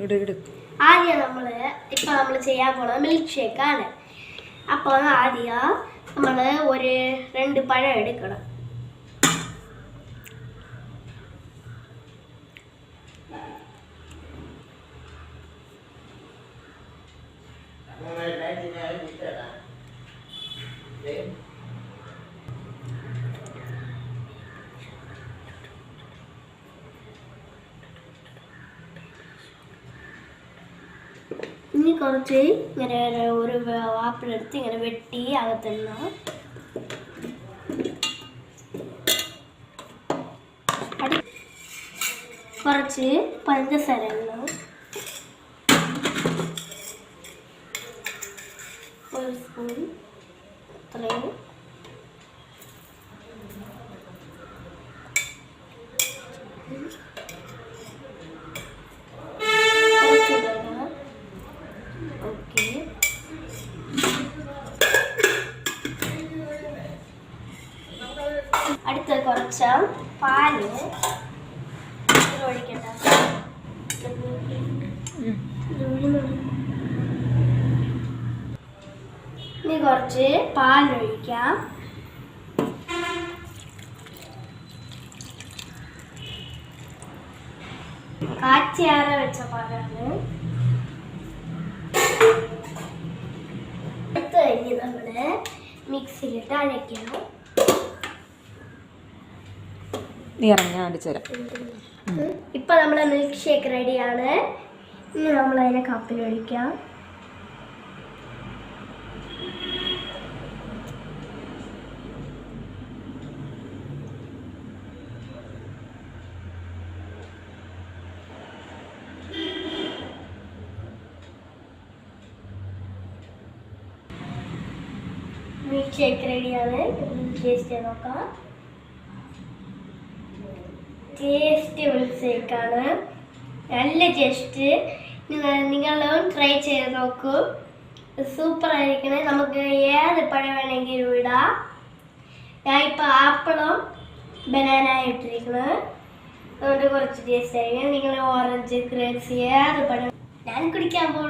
ഇട് ഇട് ആദ്യം നമ്മൾ ഇപ്പം നമ്മൾ ചെയ്യാൻ പോണത് മിൽക്ക് ഷേക്കാണ് അപ്പോൾ ആദ്യം നമ്മൾ ഒരു രണ്ട് പഴം എടുക്കണം ഇനി കുറച്ച് ഇങ്ങനെ ഒരു വാപ്പിലെടുത്ത് ഇങ്ങനെ വെട്ടി അകത്തിടണം കുറച്ച് പഞ്ചസാര ഇടണം ഒരു സ്പൂൺ ഇത്രയും കുറച്ച് പാൽ ഒഴിക്കട്ടെ. ഇനി കുറച്ച് പാലൊഴിക്കാം. കാച്ചിയാറ വെച്ച പാലാണ്. എടുത്തു കഴിഞ്ഞ് നമ്മൾ മിക്സിയിലിട്ട് അരയ്ക്കണം. നീ ഇറങ്ങി തരാം. ഇപ്പൊ നമ്മളെ മിൽക്ക് ഷേക്ക് റെഡിയാണ് ഇനി നമ്മൾ അതിനെ കപ്പിൽ ഒഴിക്കാം. മിൽക്ക് ഷേക്ക് റെഡിയാണ് ടേസ്റ്റ് നോക്കാം. ടേസ്റ്റ് മിൽസേക്കാണ് നല്ല ടേസ്റ്റ് നിങ്ങളും ട്രൈ ചെയ്ത് നോക്കൂ. സൂപ്പർ ആയിരിക്കണേ. നമുക്ക് ഏത് പഴം വേണമെങ്കിലും ഇടാം. ഞാൻ ഇപ്പോൾ ആപ്പിളും ബനാന ഇട്ടിരിക്കുന്നത് അതുകൊണ്ട് കുറച്ച് ടേസ്റ്റ് ആയിരിക്കും. നിങ്ങൾ ഓറഞ്ച് ഗ്രേപ്സ് ഏത് പഴം ഞാൻ കുടിക്കാൻ ബൈ